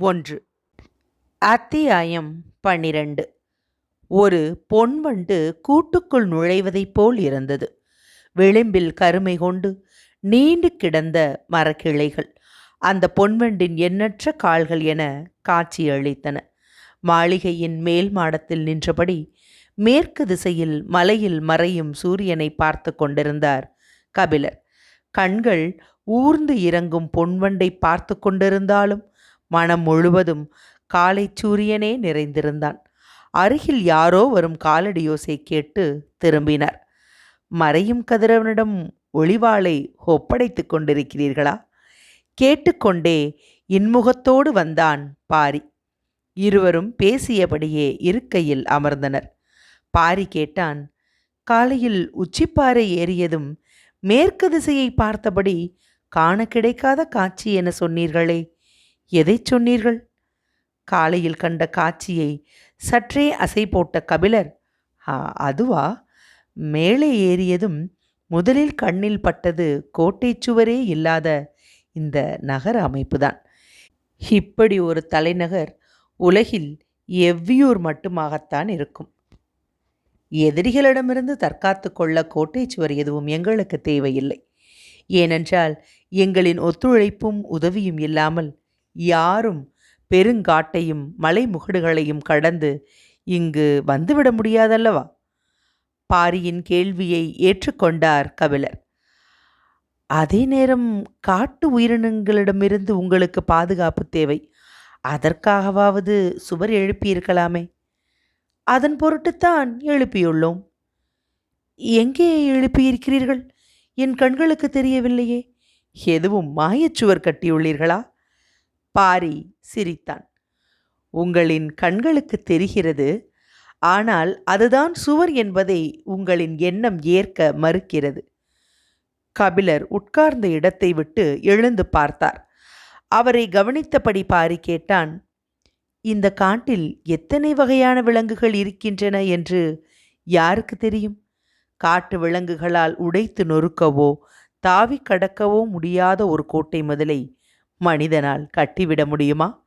ஒன்று. அத்தியாயம் பன்னிரண்டு. ஒரு பொன்வண்டு கூட்டுக்குள் நுழைவதைப் போல் இருந்தது. விளிம்பில் கருமை கொண்டு நீண்டு கிடந்த மரக்கிளைகள். அந்த பொன்வண்டின் எண்ணற்ற கால்கள் என காட்சியளித்தன மாளிகையின் மேல் மாடத்தில் நின்றபடி மேற்கு திசையில் மலையில் மறையும் சூரியனை பார்த்து கொண்டிருந்தார் கபிலர். கண்கள் ஊர்ந்து இறங்கும் பொன்வண்டை பார்த்து கொண்டிருந்தாலும் மனம் முழுவதும் காலை சூரியனே நிறைந்திருந்தான். அருகில் யாரோ வரும் காலடியோசை கேட்டு திரும்பினார். மறையும் கதிரவனிடம் ஒளிவாளை ஒப்படைத்துக் கொண்டிருக்கிறீர்களா? கேட்டுக்கொண்டே இன்முகத்தோடு வந்தான் பாரி. இருவரும் பேசியபடியே இருக்கையில் அமர்ந்தனர். பாரி கேட்டான் காலையில் உச்சிப்பாறை ஏறியதும் மேற்கு திசையை பார்த்தபடி காண கிடைக்காத காட்சி என சொன்னீர்களே. எதைச் சொன்னீர்கள்? காலையில் கண்ட காட்சியை சற்றே அசை போட்ட கபிலர் "ஆ, அதுவா? மேலே ஏறியதும் முதலில் கண்ணில் பட்டது கோட்டை சுவரே இல்லாத இந்த நகர அமைப்புதான். இப்படி ஒரு தலைநகர் உலகில் எவ்வியூர் மட்டுமாகத்தான் இருக்கும். எதிரிகளிடமிருந்து தற்காத்து கொள்ள கோட்டை சுவர் எதுவும் எங்களுக்கு தேவையில்லை. ஏனென்றால் எங்களின் ஒத்துழைப்பும் உதவியும் இல்லாமல் யாரும் பெருங்காட்டையும் மலைமுகடுகளையும் கடந்து இங்கு வந்துவிட முடியாதல்லவா? பாரியின் கேள்வியை ஏற்றுக்கொண்டார் கபிலர். அதே நேரம் காட்டு உயிரினங்களிடமிருந்து உங்களுக்கு பாதுகாப்பு தேவை. அதற்காகவாவது சுவர் எழுப்பியிருக்கலாமே. அதன் பொருட்டுத்தான் எழுப்பியுள்ளோம். எங்கே எழுப்பியிருக்கிறீர்கள்? என் கண்களுக்கு தெரியவில்லையே. எதுவும் மாயச்சுவர் கட்டியுள்ளீர்களா? பாரி சிரித்தான். உங்களின் கண்களுக்கு தெரிகிறது. ஆனால் அதுதான் சுவர் என்பதை உங்களின் எண்ணம் ஏற்க மறுக்கிறது. கபிலர் உட்கார்ந்த இடத்தை விட்டு எழுந்து பார்த்தார். அவரை கவனித்தபடி பாரி கேட்டான் இந்த காட்டில் எத்தனை வகையான விலங்குகள் இருக்கின்றன என்று யாருக்கு தெரியும்? காட்டு விலங்குகளால் உடைத்து நொறுக்கவோ தாவி கடக்கவோ முடியாத ஒரு கோட்டை முதலை மனிதனால் கட்டிவிட முடியுமா?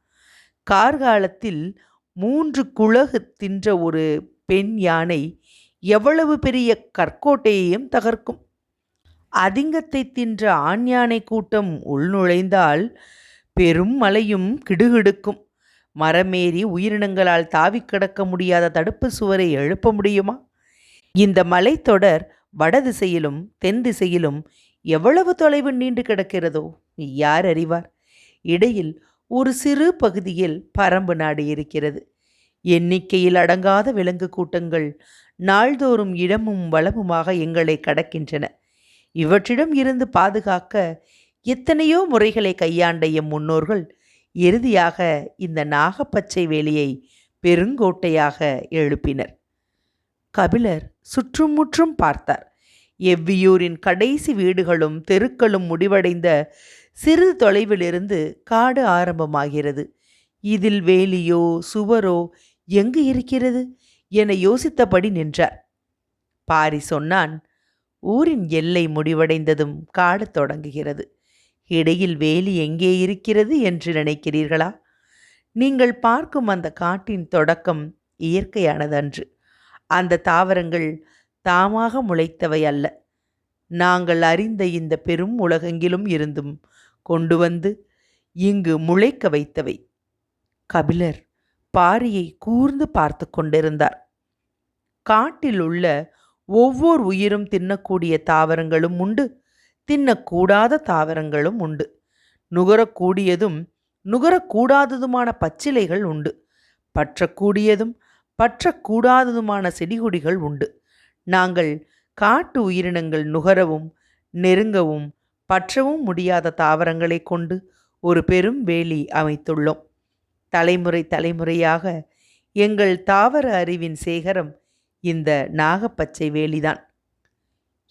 கார்காலத்தில் மூன்று குலகு தின்ற ஒரு பெண் யானை எவ்வளவு பெரிய கற்கோட்டையையும் தகர்க்கும்? அதிங்கத்தை தின்ற ஆண் யானை கூட்டம் உள்நுழைந்தால் பெரும் மலையும் கிடுகிடுக்கும். மரமேறி உயிரினங்களால் தாவிக் கிடக்க முடியாத தடுப்பு சுவரை எழுப்ப முடியுமா? இந்த மலைத்தொடர் வடதிசையிலும் தென் திசையிலும் எவ்வளவு தொலைவு நீண்டு கிடக்கிறதோ? யார் அறிவார்? இடையில் ஒரு சிறு பகுதியில் பரம்பு நாடு இருக்கிறது. எண்ணிக்கையில் அடங்காத விலங்கு கூட்டங்கள் நாள்தோறும் இடமும் வளமுமாக எங்களை கடக்கின்றன. இவற்றிடம் இருந்து பாதுகாக்க எத்தனையோ முறைகளை கையாண்ட எம் முன்னோர்கள் இறுதியாக இந்த நாகப்பச்சை வேலியை பெருங்கோட்டையாக எழுப்பினர். கபிலர் சுற்றுமுற்றும் பார்த்தார். எவ்வியூரின் கடைசி வீடுகளும் தெருக்களும் முடிவடைந்த சிறிது தொலைவிலிருந்து காடு ஆரம்பமாகிறது. இதில் வேலியோ சுவரோ எங்கு இருக்கிறது? என யோசித்தபடி நின்றார். பாரி சொன்னான் ஊரின் எல்லை முடிவடைந்ததும் காடு தொடங்குகிறது. இடையில் வேலி எங்கே இருக்கிறது என்று நினைக்கிறீர்களா? நீங்கள் பார்க்கும் அந்த காட்டின் தொடக்கம் இயற்கையானதன்று. அந்த தாவரங்கள் தாமாக முளைத்தவை அல்ல. நாங்கள் அறிந்த இந்த பெரும் உலகெங்கிலும் இருந்தும் கொண்டு வந்து இங்கு முளைக்க வைத்தவை. கபிலர் பாரியை கூர்ந்து பார்த்து கொண்டிருந்தார். காட்டில் உள்ள ஒவ்வொரு உயிரும் தின்னக்கூடிய தாவரங்களும் உண்டு தின்னக்கூடாத தாவரங்களும் உண்டு. நுகரக்கூடியதும் நுகரக்கூடாததுமான பச்சிலைகள் உண்டு. பற்றக்கூடியதும் பற்றக்கூடாததுமான செடிகொடிகள் உண்டு. நாங்கள் காட்டு உயிரினங்கள் நுகரவும் நெருங்கவும் பற்றவும் முடியாத தாவரங்களைக் கொண்டு ஒரு பெரும் வேலி அமைத்துள்ளோம். தலைமுறை தலைமுறையாக எங்கள் தாவர அறிவின் சேகரம் இந்த நாகப்பச்சை வேலிதான்.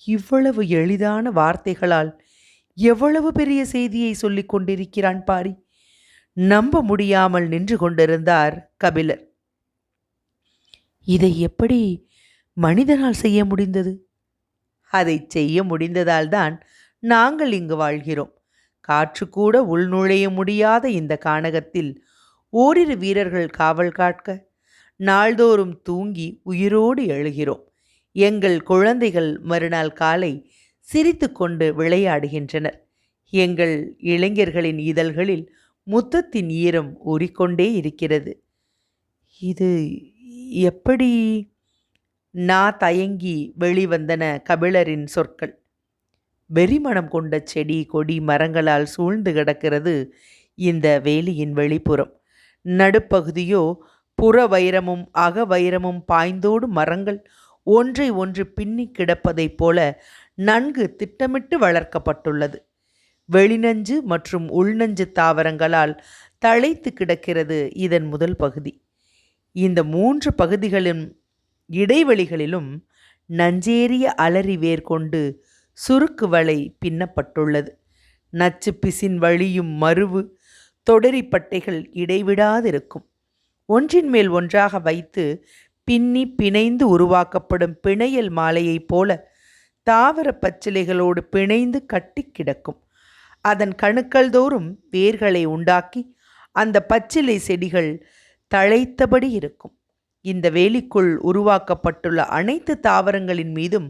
இவ்வளவு எளிதான வார்த்தைகளால் எவ்வளவு பெரிய செய்தியை சொல்லிக் கொண்டிருக்கிறான் பாரி. நம்ப முடியாமல் நின்று கொண்டிருந்தார் கபிலர். இதை எப்படி மனிதனால் செய்ய முடிந்தது? அதை செய்ய முடிந்ததால்தான் நாங்கள் இங்கு வாழ்கிறோம். காற்று கூட உள்நுழைய முடியாத இந்த கானகத்தில் ஓரிரு வீரர்கள் காவல் காட்க நாள்தோறும் தூங்கி உயிரோடு எழுகிறோம். எங்கள் குழந்தைகள் மறுநாள் காலை சிரித்து கொண்டு விளையாடுகின்றனர். எங்கள் இளைஞர்களின் இதழ்களில் முத்தத்தின் ஈரம் ஊறிக்கொண்டே இருக்கிறது. இது எப்படி? நா தயங்கி வெளிவந்தன கபிலரின் சொற்கள். வெறிமணம் கொண்ட செடி கொடி மரங்களால் சூழ்ந்து கிடக்கிறது இந்த வேலியின் வெளிப்புறம். நடுப்பகுதியோ புற வைரமும் அக வைரமும் பாய்ந்தோடு மரங்கள் ஒன்றை ஒன்று பின்னி கிடப்பதைப் போல நன்கு திட்டமிட்டு வளர்க்கப்பட்டுள்ளது. வெளிநஞ்சு மற்றும் உள்நஞ்சு தாவரங்களால் தழைத்து கிடக்கிறது இதன் முதல் பகுதி. இந்த மூன்று பகுதிகளின் இடைவெளிகளிலும் நஞ்சேறிய அலறி வேர் கொண்டு சுருக்கு வலை பின்னப்பட்டுள்ளது. நச்சு பிசின் வழியும் மருவு தொடரிப்பட்டைகள் இடைவிடாதிருக்கும். ஒன்றின் மேல் ஒன்றாக வைத்து பின்னி பிணைந்து உருவாக்கப்படும் பிணையல் மாலையைப் போல தாவர பச்சிலைகளோடு பிணைந்து கட்டி கிடக்கும். அதன் கணுக்கள் தோறும் வேர்களை உண்டாக்கி அந்த பச்சிலை செடிகள் தழைத்தபடி இருக்கும். இந்த வேலிக்குள் உருவாக்கப்பட்டுள்ள அனைத்து தாவரங்களின் மீதும்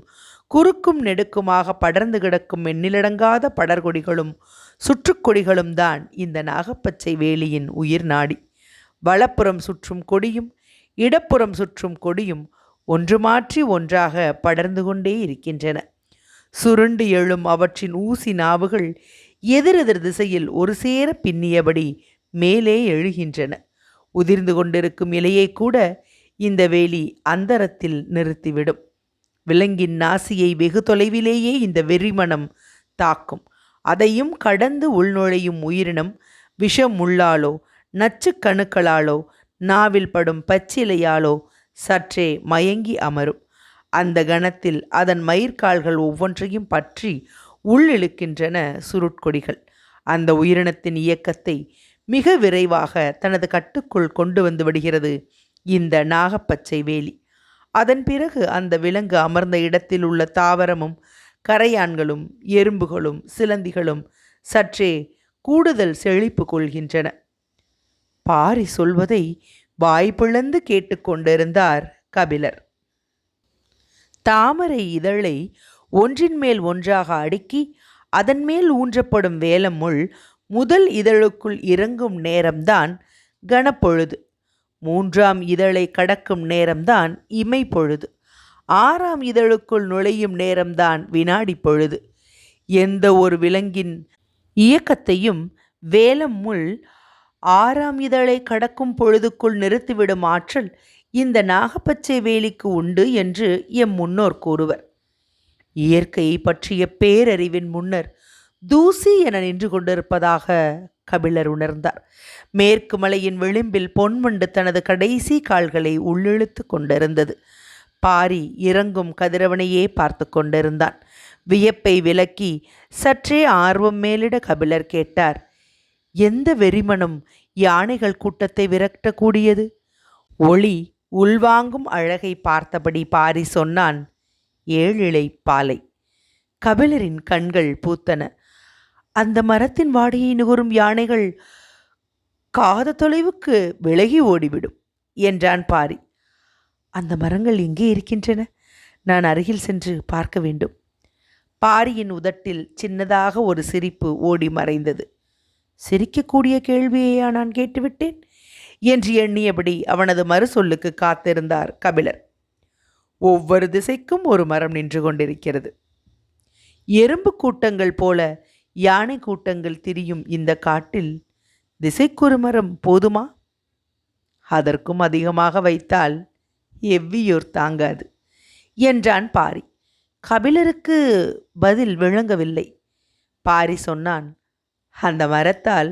குறுக்கும் நெடுக்குமாக படர்ந்து கிடக்கும் எண்ணிலடங்காத படர்கொடிகளும் சுற்றுக்கொடிகளும் தான் இந்த நாகப்பச்சை வேலியின் உயிர் நாடி. வலப்புறம் சுற்றும் கொடியும் இடப்புறம் சுற்றும் கொடியும் ஒன்று மாற்றி ஒன்றாக படர்ந்து கொண்டே இருக்கின்றன. சுருண்டு எழும் அவற்றின் ஊசி நாவுகள் எதிரெதிர் திசையில் ஒரு சேர பின்னியபடி மேலே எழுகின்றன. உதிர்ந்து கொண்டிருக்கும் இலையை கூட இந்த வேலி அந்தரத்தில் நிறுத்திவிடும். விலங்கின் நாசியை வெகு தொலைவிலேயே இந்த வெறிமணம் தாக்கும். அதையும் கடந்து உள்நுழையும் உயிரினம் விஷம் உள்ளாலோ நச்சு கணுக்களாலோ நாவில் படும் பச்சிலையாலோ சற்றே மயங்கி அமரும். அந்த கணத்தில் அதன் மயிர்கால்கள் ஒவ்வொன்றையும் பற்றி உள்ளிழுக்கின்றன சுருட்கொடிகள். அந்த உயிரினத்தின் இயக்கத்தை மிக விரைவாக தனது கட்டுக்குள் கொண்டு வந்து விடுகிறது இந்த நாகப்பச்சை வேலி அதன் பிறகு அந்த விலங்கு அமர்ந்த இடத்தில் உள்ள தாவரமும் கரையான்களும் எறும்புகளும் சிலந்திகளும் சற்றே கூடுதல் செழிப்பு கொள்கின்றன. பாரி சொல்வதை வாய்ப்பிழந்து கேட்டுக்கொண்டிருந்தார் கபிலர். தாமரை இதழை ஒன்றின் மேல் ஒன்றாக அடுக்கி அதன் மேல் ஊன்றப்படும் வேலமுள் முதல் இதழுக்குள் இறங்கும் நேரம்தான் கனப்பொழுது. மூன்றாம் இதழை கடக்கும் நேரம்தான் இமை பொழுது. ஆறாம் இதழுக்குள் நுழையும் நேரம்தான் வினாடி பொழுது. எந்த ஒரு விலங்கின் இயக்கத்தையும் வேலம் முள் ஆறாம் இதழை கடக்கும் பொழுதுக்குள் நிறுத்திவிடும் ஆற்றல் இந்த நாகப்பச்சை வேலிக்கு உண்டு என்று எம் முன்னோர் கூறுவர். இயற்கையை பற்றிய பேரறிவின் முன்னர் தூசி என நின்று கொண்டிருப்பதாக கபிலர் உணர்ந்தார். மேற்கு மலையின் விளிம்பில் பொன்வண்டு தனது கடைசி கால்களை உள்ளிழுத்து கொண்டிருந்தது. பாரி இறங்கும் கதிரவனையே பார்த்து கொண்டிருந்தான். வியப்பை விலக்கி சற்றே ஆர்வம் மேலிட கபிலர் கேட்டார் எந்த வெறிமனும் யானைகள் கூட்டத்தை விரட்டக்கூடியது? ஒளி உள்வாங்கும் அழகை பார்த்தபடி பாரி சொன்னான் ஏழிழை பாலை. கபிலரின் கண்கள் பூத்தன. அந்த மரத்தின் வாடையை நுகரும் யானைகள் காத தொலைவுக்கு விலகி ஓடிவிடும் என்றான் பாரி. அந்த மரங்கள் எங்கே இருக்கின்றன? நான் அருகில் சென்று பார்க்க வேண்டும். பாரியின் உதட்டில் சின்னதாக ஒரு சிரிப்பு ஓடி மறைந்தது. சிரிக்கக்கூடிய கேள்வியையா நான் கேட்டுவிட்டேன்? என்று எண்ணியபடி அவனது மறு சொல்லுக்கு காத்திருந்தார் கபிலர். ஒவ்வொரு திசைக்கும் ஒரு மரம் நின்று கொண்டிருக்கிறது. எறும்பு கூட்டங்கள் போல யானை கூட்டங்கள் திரியும் இந்த காட்டில் திசைக்கொரு மரம் போதுமா? அதற்கும் அதிகமாக வைத்தால் எவ்வியூர் தாங்காது என்றான் பாரி. கபிலருக்கு பதில் விளங்கவில்லை. பாரி சொன்னான் அந்த மரத்தால்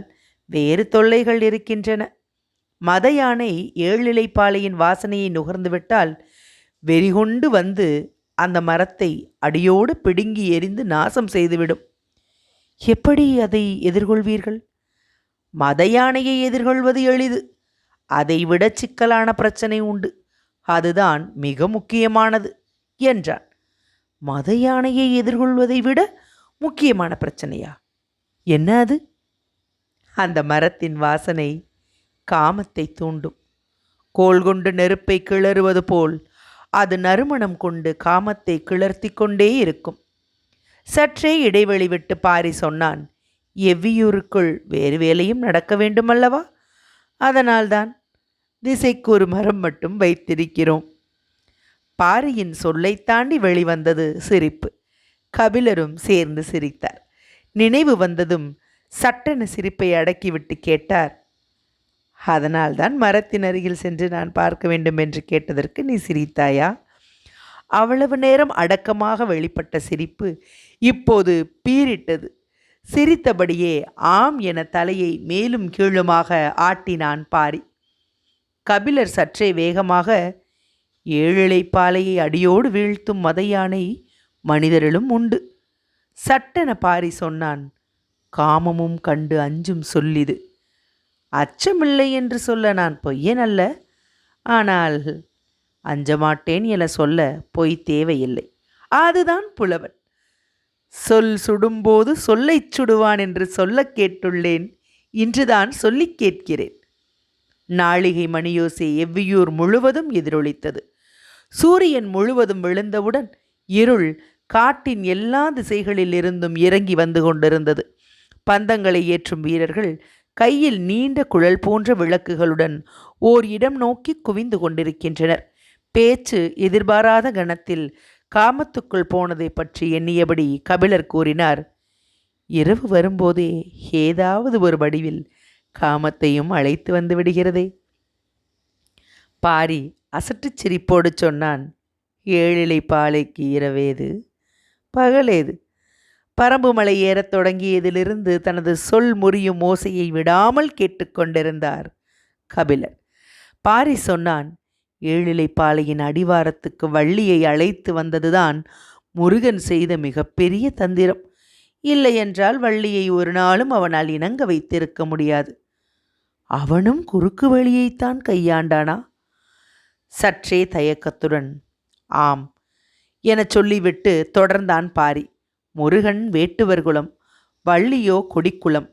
வேறு தொல்லைகள் இருக்கின்றன. மத யானை ஏழிலைப்பாளையின் வாசனையை நுகர்ந்துவிட்டால் வெறிகொண்டு வந்து அந்த மரத்தை அடியோடு பிடுங்கி எறிந்து நாசம் செய்துவிடும். எப்படி அதை எதிர்கொள்வீர்கள்? மத யானையை எதிர்கொள்வது எளிது. அதைவிட சிக்கலான பிரச்சனை உண்டு. அதுதான் மிக முக்கியமானது என்றான். மத யானையை எதிர்கொள்வதை விட முக்கியமான பிரச்சனையா? என்ன அது? அந்த மரத்தின் வாசனை காமத்தை தூண்டும். கோல் கொண்டு நெருப்பை கிளறுவது போல் அது நறுமணம் கொண்டு காமத்தை கிளர்த்தி கொண்டே இருக்கும். சற்றே இடைவெளி விட்டு பாரி சொன்னான் எவ்வியூருக்குள் வேறு வேலையும் நடக்க வேண்டுமல்லவா? அதனால்தான் திசைக்கு ஒரு மரம் மட்டும் வைத்திருக்கிறோம். பாரியின் சொல்லை தாண்டி வெளிவந்தது சிரிப்பு. கபிலரும் சேர்ந்து சிரித்தார். நினைவு வந்ததும் சட்டென சிரிப்பை அடக்கிவிட்டு கேட்டார் அதனால்தான் மரத்தின் அருகில் சென்று நான் பார்க்க வேண்டும் என்று கேட்டதற்கு நீ சிரித்தாயா? அவ்வளவு நேரம் அடக்கமாக வெளிப்பட்ட சிரிப்பு இப்போது பீரிட்டது சிரித்தபடியே ஆம் என தலையை மேலும் கீழுமாக ஆட்டினான் பாரி. கபிலர் சற்றே வேகமாக ஏழிலை பாலையை அடியோடு வீழ்த்தும் மத யானை மனிதரிலும் உண்டு. சட்டென பாரி சொன்னான் காமமும் கண்டு அஞ்சும் சொல்லிது. அச்சமில்லை என்று சொல்ல நான் பொய்யன் அல்ல. ஆனால் அஞ்ச மாட்டேன் என சொல்ல பொய் தேவையில்லை. அதுதான் புலவன். சொல் சுடும்போது சொல்லைச் சுடுவான் என்று சொல்லக் கேட்டுள்ளேன். இன்றுதான் சொல்லிக் கேட்கிறேன். நாளிகை மணியோசை எவ்வியூர் முழுவதும் எதிரொலித்தது. சூரியன் முழுவதும் விழுந்தவுடன் இருள் காட்டின் எல்லா திசைகளில் இருந்தும் இறங்கி வந்து கொண்டிருந்தது. பந்தங்களை ஏற்றும் வீரர்கள் கையில் நீண்ட குழல் போன்ற விளக்குகளுடன் ஓர் இடம் நோக்கி குவிந்து கொண்டிருக்கின்றனர். பேச்சு எதிர்பாராத கணத்தில் காமத்துக்குள் போனதை பற்றி எண்ணியபடி கபிலர் கூறினார் இரவு வரும்போதே ஏதாவது ஒரு வடிவில் காமத்தையும் அழைத்து வந்து விடுகிறதே. பாரி அசட்டுச் சிரிப்போடு சொன்னான் ஏழிலை பாலைக்கு இரவேது பகலேது பரம்பு மலை ஏறத் தொடங்கியதிலிருந்து தனது சொல் முறியும் ஓசையை விடாமல் கேட்டுக்கொண்டிருந்தார் கபிலர். பாரி சொன்னான் ஏழிலைப்பாளையின் அடிவாரத்துக்கு வள்ளியை அழைத்து வந்ததுதான் முருகன் செய்த மிகப்பெரிய தந்திரம். இல்லையென்றால் வள்ளியை ஒரு நாளும் அவனால் இணங்க வைத்திருக்க முடியாது. அவனும் குறுக்கு வழியைத்தான் கையாண்டானா? சற்றே தயக்கத்துடன் ஆம் எனச் சொல்லிவிட்டு தொடர்ந்தான் பாரி. முருகன் வேட்டுவர்குலம் வள்ளியோ கொடிக்குளம்.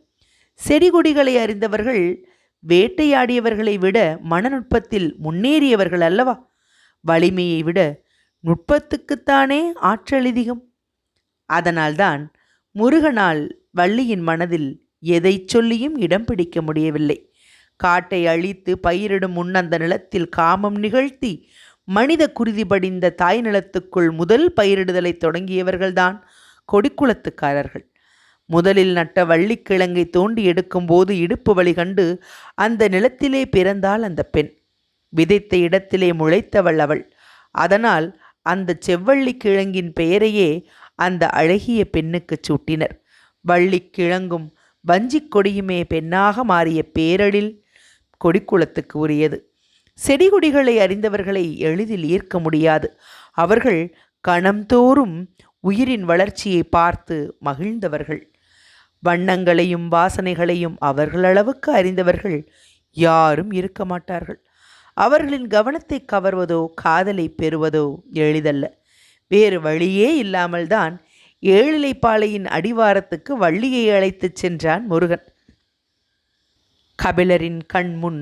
செடிகொடிகளை அறிந்தவர்கள் வேட்டையாடியவர்களை விட மனநுட்பத்தில் முன்னேறியவர்கள் அல்லவா? வலிமையை விட நுட்பத்துக்குத்தானே ஆற்றல் அதிகம்? அதனால்தான் முருகனால் வள்ளியின் மனதில் எதை சொல்லியும் இடம் பிடிக்க முடியவில்லை. காட்டை அழித்து பயிரிடும் முன்னந்த நிலத்தில் காமம் நிகழ்த்தி மனித குருதி படிந்த தாய் நிலத்துக்குள் முதல் பயிரிடுதலை தொடங்கியவர்கள்தான் கொடிக்குளத்துக்காரர்கள். முதலில் நட்ட வள்ளிக்கிழங்கை தோண்டி எடுக்கும்போது இடுப்பு வழி கண்டு அந்த நிலத்திலே பிறந்தாள் அந்த பெண். விதைத்த இடத்திலே முளைத்தவள் அவள். அதனால் அந்த செவ்வள்ளி கிழங்கின் பெயரையே அந்த அழகிய பெண்ணுக்குச் சூட்டினர். வள்ளி கிழங்கும் வஞ்சிக் கொடியுமே பெண்ணாக மாறிய பேரழில் கொடிக்குளத்துக்கு உரியது. செடிகொடிகளை அறிந்தவர்களை எளிதில் ஈர்க்க முடியாது. அவர்கள் கணம்தோறும் உயிரின் வளர்ச்சியை பார்த்து மகிழ்ந்தவர்கள். வண்ணங்களையும் வாசனைகளையும் அவர்களளவுக்கு அறிந்தவர்கள் யாரும் இருக்க மாட்டார்கள். அவர்களின் கவனத்தை கவர்வதோ காதலை பெறுவதோ எளிதல்ல. வேறு வழியே இல்லாமல்தான் ஏழிலைப்பாளையின் அடிவாரத்துக்கு வள்ளியை அழைத்துச் சென்றான் முருகன். கபிலரின் கண்முன்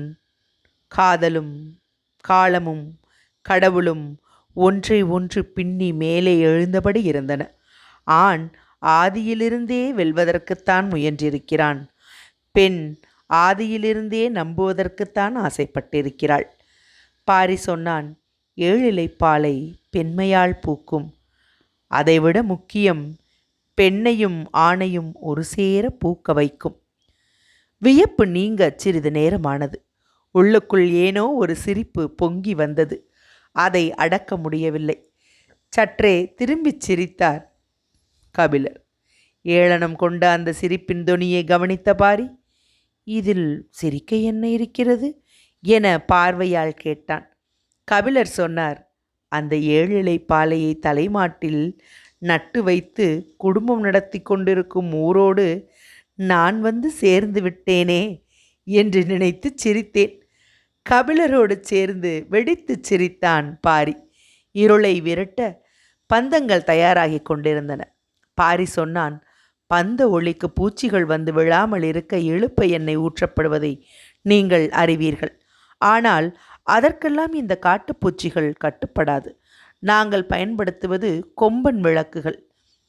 காதலும் காலமும் கடவுளும் ஒன்றை ஒன்று பின்னி மேலே எழுந்தபடி இருந்தன. ஆண் ஆதியிலிருந்தே வெல்வதற்குத்தான் முயன்றிருக்கிறான். பெண் ஆதியிலிருந்தே நம்புவதற்குத்தான் ஆசைப்பட்டிருக்கிறாள். பாரி சொன்னான் ஏழிலைப்பாலை பெண்மையால் பூக்கும். அதைவிட முக்கியம் பெண்ணையும் ஆணையும் ஒரு சேர பூக்க வைக்கும். வியப்பு நீங்க சிறிது நேரமானது. உள்ளுக்குள் ஏனோ ஒரு சிரிப்பு பொங்கி வந்தது. அதை அடக்க முடியவில்லை. சற்றே திரும்பிச் சிரித்தார். கபிலர் ஏளனம் கொண்ட அந்த சிரிப்பின் தொனியை கவனித்த பாரி இதில் சிரிக்க என்ன இருக்கிறது? என பார்வையால் கேட்டான். கபிலர் சொன்னார் அந்த ஏழிலை பாலையை தலைமாட்டில் நட்டு வைத்து குடும்பம் நடத்தி கொண்டிருக்கும் ஊரோடு நான் வந்து சேர்ந்து விட்டேனே என்று நினைத்து சிரித்தேன். கபிலரோடு சேர்ந்து வெடித்துச் சிரித்தான் பாரி. இருளை விரட்ட பந்தங்கள் தயாராகி கொண்டிருந்தன. பாரி சொன்னான் பந்த ஒளிக்கு பூச்சிகள் வந்து விழாமல் இருக்க எழுப்ப எண்ணெய் ஊற்றப்படுவதை நீங்கள் அறிவீர்கள். ஆனால் அதற்கெல்லாம் இந்த காட்டுப்பூச்சிகள் கட்டுப்படாது. நாங்கள் பயன்படுத்துவது கொம்பன் விளக்குகள்.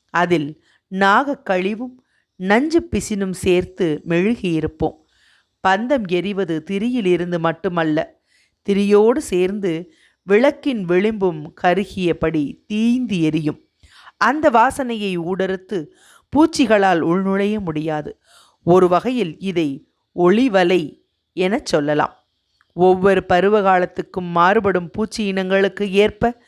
அதில் நாகக்கழிவும் நஞ்சு பிசினும் சேர்த்து மெழுகியிருப்போம். பந்தம் எரிவது திரியிலிருந்து மட்டுமல்ல திரியோடு சேர்ந்து விளக்கின் விளிம்பும் கருகியபடி தீந்து எரியும். அந்த வாசனையை ஊடறுத்து பூச்சிகளால் உள்நுழைய முடியாது. ஒரு வகையில் இதை ஒளிவலை என சொல்லலாம். ஒவ்வொரு பருவகாலத்துக்கும் மாறுபடும் பூச்சி இனங்களுக்கு ஏற்ப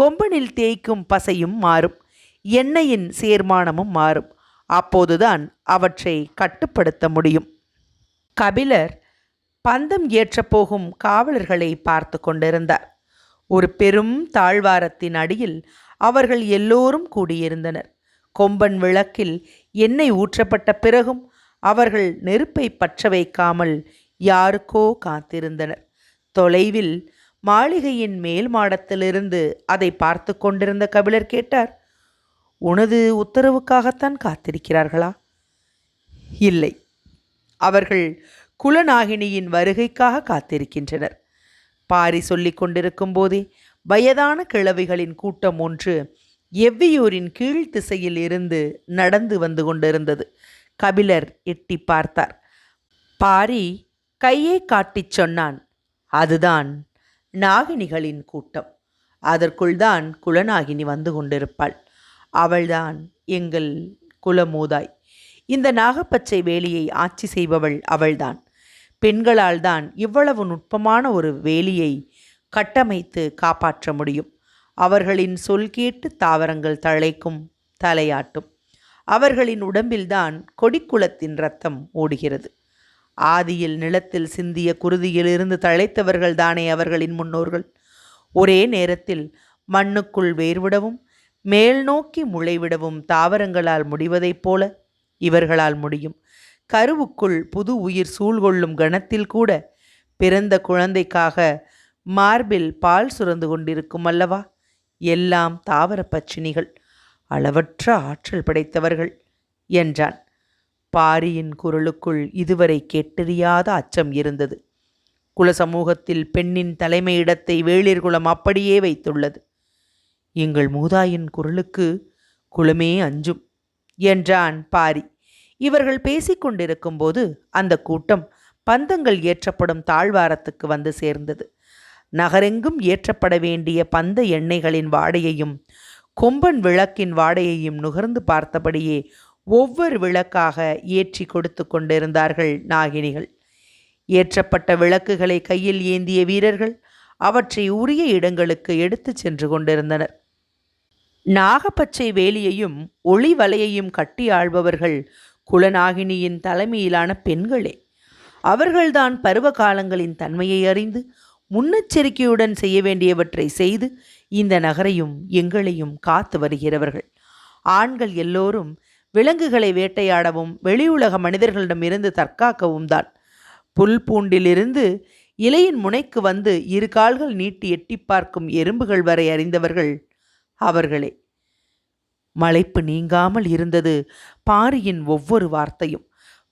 கொம்பனில் தேய்க்கும் பசையும் மாறும். எண்ணெயின் சேர்மானமும் மாறும். அப்போதுதான் அவற்றை கட்டுப்படுத்த முடியும். கபிலர் பந்தம் ஏற்றப் போகும் காவலர்களை பார்த்து கொண்டிருந்தார். ஒரு பெரும் தாழ்வாரத்தின் அடியில் அவர்கள் எல்லோரும் கூடியிருந்தனர். கொம்பன் விளக்கில் எண்ணெய் ஊற்றப்பட்ட பிறகும் அவர்கள் நெருப்பை பற்ற வைக்காமல் யாருக்கோ காத்திருந்தனர். தொலைவில் மாளிகையின் மேல் மாடத்திலிருந்து அதை பார்த்து கொண்டிருந்த கபிலர் கேட்டார் உனது உத்தரவுக்காகத்தான் காத்திருக்கிறார்களா? இல்லை. அவர்கள் குலநாகினியின் வருகைக்காக காத்திருக்கின்றனர். பாரி சொல்லிக் கொண்டிருக்கும் போதே வயதான கிழவிகளின் கூட்டம் ஒன்று எவ்வியூரின் கீழ் திசையில் இருந்து நடந்து வந்து கொண்டிருந்தது. கபிலர் எட்டி பார்த்தார். பாரி கையை காட்டிச் சொன்னான் அதுதான் நாகினிகளின் கூட்டம். அதற்குள்தான் குலநாகினி வந்து கொண்டிருப்பாள். அவள்தான் எங்கள் குலமூதாய். இந்த நாகப்பச்சை வேலியை ஆட்சி செய்பவள் அவள்தான். பெண்களால் தான் இவ்வளவு நுட்பமான ஒரு வேலியை கட்டமைத்து காப்பாற்ற முடியும். அவர்களின் சொல் கேட்டு தாவரங்கள் தழைக்கும் தலையாட்டும். அவர்களின் உடம்பில்தான் கொடிக்குளத்தின் ரத்தம் ஓடுகிறது. ஆதியில் நிலத்தில் சிந்திய குருதியிலிருந்து தழைத்தவர்கள் தானே அவர்களின் முன்னோர்கள். ஒரே நேரத்தில் மண்ணுக்குள் வேர்விடவும் மேல் நோக்கி முளைவிடவும் தாவரங்களால் முடிவதைப் போல இவர்களால் முடியும். கருவுக்குள் புது உயிர் சூழ்கொள்ளும் கணத்தில் கூட பிறந்த குழந்தைக்காக மார்பில் பால் சுரந்து கொண்டிருக்கும் அல்லவா? எல்லாம் தாவர பச்சினிகள் அளவற்ற ஆற்றல் படைத்தவர்கள் என்றான். பாரியின் குரலுக்குள் இதுவரை கேட்டறியாத அச்சம் இருந்தது. குல சமூகத்தில் பெண்ணின் தலைமையிடத்தை வேளிர்குலம் அப்படியே வைத்துள்ளது. எங்கள் மூதாயின் குரலுக்கு குலமே அஞ்சும் என்றான் பாரி. இவர்கள் பேசிக்கொண்டிருக்கும் போது அந்த கூட்டம் பந்தங்கள் ஏற்றப்படும் தாழ்வாரத்துக்கு வந்து சேர்ந்தது. நகரெங்கும் ஏற்றப்பட வேண்டிய பந்த எண்ணெய்களின் வாடையையும் கொம்பன் விளக்கின் வாடையையும் நுகர்ந்து பார்த்தபடியே ஒவ்வொரு விளக்காக ஏற்றி கொடுத்து கொண்டிருந்தார்கள் நாகினிகள். ஏற்றப்பட்ட விளக்குகளை கையில் ஏந்திய வீரர்கள் அவற்றை உரிய இடங்களுக்கு எடுத்துச் சென்று கொண்டிருந்தனர். நாகப்பச்சை வேலியையும் ஒளி வலையையும் கட்டி ஆள்பவர்கள் குலநாகினியின் தலைமையிலான பெண்களே அவர்கள்தான் பருவ காலங்களின் தன்மையை அறிந்து முன்னெச்சரிக்கையுடன் செய்ய வேண்டியவற்றை செய்து இந்த நகரையும் எங்களையும் காத்து வருகிறவர்கள். ஆண்கள் எல்லோரும் விலங்குகளை வேட்டையாடவும் வெளியுலக மனிதர்களிடம் இருந்து தற்காக்கவும் தான். புல் பூண்டிலிருந்து இலையின் முனைக்கு வந்து இரு கால்கள் நீட்டி எட்டி பார்க்கும் எறும்புகள் வரை அறிந்தவர்கள் அவர்களே. மலைப்பு நீங்காமல் இருந்தது பாரியின் ஒவ்வொரு வார்த்தையும்.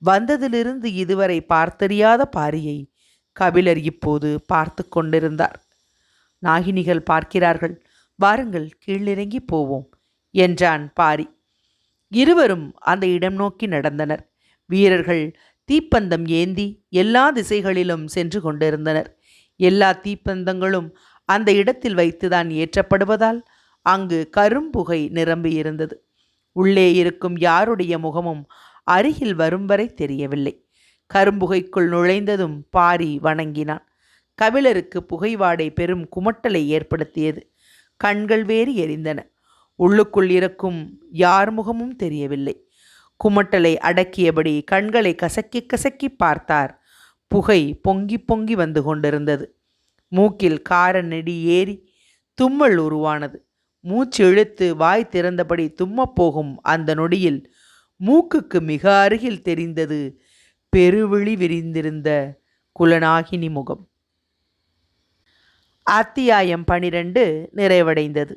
வந்ததிலிருந்து இதுவரை பார்த்தறியாத பாரியை கபிலர் இப்போது பார்த்து கொண்டிருந்தார். நாகினிகள் பார்க்கிறார்கள். வாருங்கள் கீழிறங்கி போவோம் என்றான் பாரி. இருவரும் அந்த இடம் நோக்கி நடந்தனர். வீரர்கள் தீப்பந்தம் ஏந்தி எல்லா திசைகளிலும் சென்று கொண்டிருந்தனர். எல்லா தீப்பந்தங்களும் அந்த இடத்தில் வைத்துதான் ஏற்றப்படுவதால் அங்கு கரும்புகை நிரம்பியிருந்தது உள்ளே இருக்கும் யாருடைய முகமும் அருகில் வரும் வரை தெரியவில்லை. கரும்புகைக்குள் நுழைந்ததும் பாரி வணங்கினான். கபிலருக்கு புகைவாடை பெரும் குமட்டலை ஏற்படுத்தியது. கண்கள் வேறு எரிந்தன. உள்ளுக்குள் இருக்கும் யார் முகமும் தெரியவில்லை. குமட்டலை அடக்கியபடி கண்களை கசக்கி கசக்கி பார்த்தார். புகை பொங்கி பொங்கி வந்து கொண்டிருந்தது. மூக்கில் கார நெடி ஏறி தும்மல் உருவானது. மூச்சு இழுத்து வாய் திறந்தபடி தும்மப் போகும் அந்த நொடியில் மூக்குக்கு மிக அருகில் தெரிந்தது பெருவிழி விரிந்திருந்த குலநாகினி முகம். அத்தியாயம் பனிரெண்டு நிறைவடைந்தது.